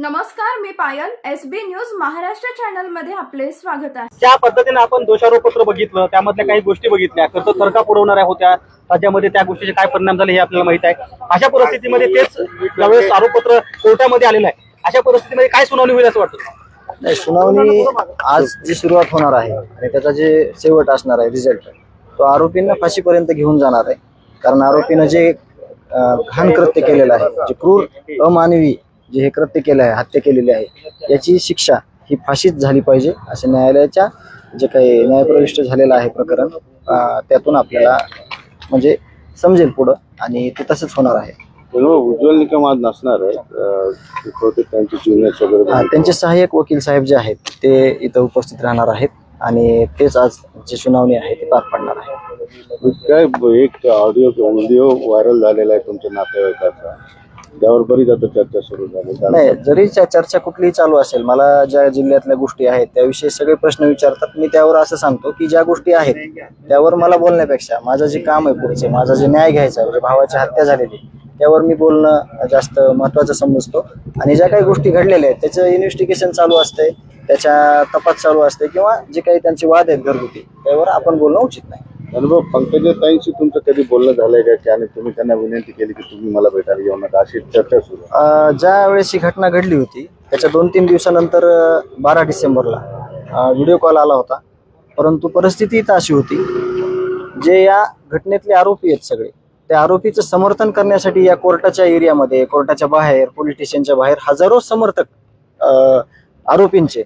नमस्कार मी Payal S B news Maharashtra चॅनलमध्ये आपले स्वागत आहे. ज्या पद्धतीने आपण दोषारोपत्र बघितलं त्यामधल्या काही गोष्टी बघितल्या खरं तर तर्का पुरवणाऱ्या होत्या राज्यामध्ये त्या गोष्टीचे काय परिणाम झाले हे आपल्याला माहीत आहे. अशा परिस्थितीमध्ये तेच ज्यावेळेस आरोपपत्र कोर्टामध्ये आलेलं आहे अशा परिस्थितीमध्ये काय सुनावणी होईल असं वाटतं? नाही सुनावणी आज जी सुरुवात होणार आहे आणि त्याचा जे शेवट असणार आहे रिझल्ट तो आरोपींना फाशीपर्यंत घेऊन जाणार आहे. कारण आरोपीनं जे अं, घाण कृत्य केलेलं आहे जे क्रूर अमानवी जे हे कृत्य केलं आहे हत्या केलेली आहे याची शिक्षा ही फाशीच झाली पाहिजे असे न्यायालयाच्या जे काही न्यायप्रविष्ट झालेलं आहे प्रकरण त्यातून आपल्याला म्हणजे समजेल पुढं आणि ते तसंच होणार आहे. उज्ज्वल निकम आज नसणार आहे त्यांचे सहाय्यक वकील साहेब जे आहेत ते इथं उपस्थित राहणार आहेत आणि तेच आज जी सुनावणी आहे ती पार पडणार आहे काय एक ऑडिओ व्हिडिओ व्हायरल झालेला आहे तुमच्या नातेवाईकाचा. त्यावर बरीच आता चर्चा सुरू झाली. नाही कारण जरी चर्चा कुठलीही चालू असेल मला ज्या जिल्ह्यातल्या गोष्टी आहेत त्याविषयी सगळे प्रश्न विचारतात. मी त्यावर असं सांगतो की ज्या गोष्टी आहेत त्यावर मला बोलण्यापेक्षा माझं जे काम आहे पुढचे माझा जे न्याय घ्यायचा आहे म्हणजे भावाची हत्या झालेली त्यावर मी बोलणं जास्त महत्वाचं समजतो. आणि ज्या काही गोष्टी घडलेल्या आहेत त्याचं इन्व्हेस्टिगेशन चालू असते त्याच्या तपास चालू असते किंवा जे काही त्यांचे वाद आहेत घरगुती त्यावर आपण बोलणं उचित नाही. अनुभव पंकजा ताईंशी तुमचं कधी बोलणं झालंय का? की आणि तुम्ही त्यांना विनंती केली की तुम्ही मला भेटायला येऊ नका अशी चर्चा सुरू आहे. ज्या वेळेस ही घटना घडली होती त्याच्या दोन तीन दिवसानंतर बारा डिसेंबरला व्हिडिओ कॉल आला होता. परंतु परिस्थिती इथं अशी होती जे या घटनेतले आरोपी आहेत सगळे त्या आरोपीचं समर्थन करण्यासाठी या कोर्टाच्या एरियामध्ये कोर्टाच्या बाहेर पोलीस स्टेशनच्या बाहेर हजारो समर्थक आरोपींचे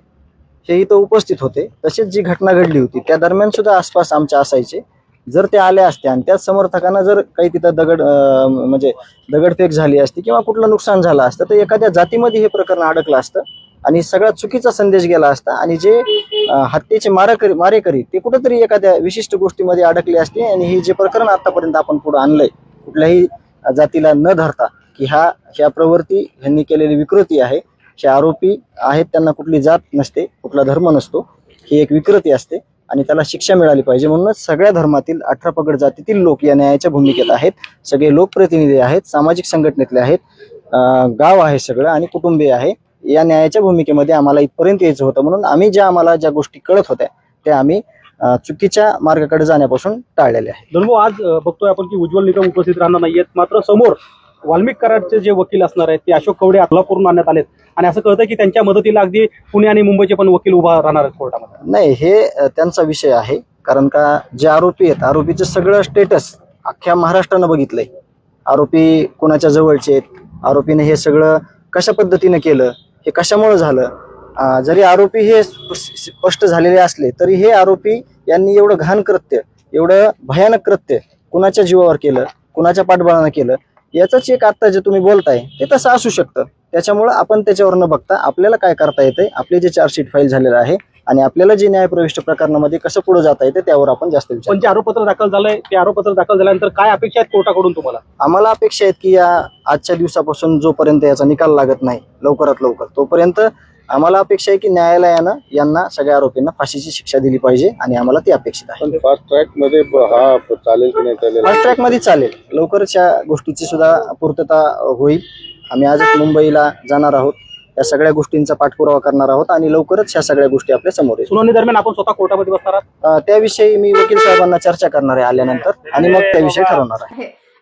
हे इथं उपस्थित होते. तसेच जी घटना घडली होती त्या दरम्यान सुद्धा आसपास आमच्या असायचे. जर ते आले असते आणि त्याच समर्थकांना जर काही तिथं दगड म्हणजे दगडफेक झाली असती किंवा कुठलं नुकसान झालं असतं तर एखाद्या जातीमध्ये हे प्रकरण अडकलं असतं आणि सगळ्यात चुकीचा संदेश गेला असता आणि जे हत्येचे मारेकरी मारेकरी ते कुठेतरी एखाद्या विशिष्ट गोष्टीमध्ये अडकले असते आणि हे जे प्रकरण आतापर्यंत आपण पुढे आणलंय कुठल्याही जातीला न धरता की ह्या ह्या प्रवृत्ती ह्यांनी केलेली विकृती आहे हे आरोपी आहेत त्यांना कुठली जात नसते कुठला धर्म नसतो ही एक विकृती असते. आणि त्याला शिक्षा मिळाली पाहिजे म्हणूनच सगळ्या धर्मातील अठरा पगड जातीतील लोक या न्यायाच्या भूमिकेत आहेत. सगळे लोकप्रतिनिधी आहेत सामाजिक संघटनेतले आहेत. गाव आहे सगळं आणि कुटुंबीय आहे. या न्यायाच्या भूमिकेमध्ये आम्हाला इथपर्यंत यायचं होतं म्हणून आम्ही ज्या आम्हाला ज्या गोष्टी कळत होत्या त्या आम्ही चुकीच्या मार्गाकडे जाण्यापासून टाळलेल्या आहेत. धनभाऊ आज बघतोय आपण की उज्ज्वल निकम उपस्थित राहणार नाहीयेत. मात्र समोर वाल्मिक कराडचे जे वकील असणार आहेत ते अशोक कवडे करून आणण्यात आलेत. आणि असं कळतं की त्यांच्या मदतीला अगदी पुणे आणि मुंबईचे पण वकील उभा राहणार आहेत कोर्टामध्ये. नाही हे त्यांचा विषय आहे. कारण का जे आरोपी आहेत आरोपीचं सगळं स्टेटस अख्ख्या महाराष्ट्रानं बघितलंय. आरोपी कोणाच्या जवळचे आहेत? आरोपीने हे सगळं कशा पद्धतीने केलं? हे कशामुळे झालं? जरी आरोपी हे स्प- स्पष्ट झालेले असले तरी हे आरोपी यांनी एवढं घाण कृत्य एवढं भयानक कृत्य कुणाच्या जीवावर केलं? कुणाच्या पाठबळानं केलं? याचंच एक आता जे तुम्ही बोलताय ते तसं असू शकतं. त्याच्यामुळं आपण त्याच्यावर न बघता आपल्याला काय करता येते आपले जे चार्जशीट फाईल झालेलं आहे आणि आपल्याला जे न्यायप्रविष्ट प्रकरणामध्ये कसं पुढे जाता येते त्यावर आपण जास्त विचार पण जे आरोपपत्र दाखल झालंय ते आरोपपत्र दाखल झाल्यानंतर काय अपेक्षा आहेत कोर्टाकडून तुम्हाला? आम्हाला अपेक्षा आहेत की या आजच्या दिवसापासून जोपर्यंत याचा निकाल लागत नाही लवकरात लवकर तोपर्यंत आम्हाला अपेक्षा आहे की न्यायालयानं यांना सगळ्या आरोपींना फाशीची शिक्षा दिली पाहिजे आणि आम्हाला ती अपेक्षित आहे. पण फास्ट ट्रॅकमध्ये हा चालेल की नाही चालेल? फास्ट ट्रॅकमध्ये चालेल. लवकरच या गोष्टीची सुद्धा पूर्तता होईल. आम्ही आजच मुंबईला जाणार आहोत. या सगळ्या गोष्टींचा पाठपुरावा करणार आहोत आणि लवकरच ह्या सगळ्या गोष्टी आपल्यासमोर येतील. सुनावणी दरम्यान आपण स्वतः कोर्टामध्ये बसणार आहात? त्याविषयी मी वकील साहेबांना चर्चा करणार आहे आल्यानंतर आणि मग त्याविषयी ठरवणार आहे.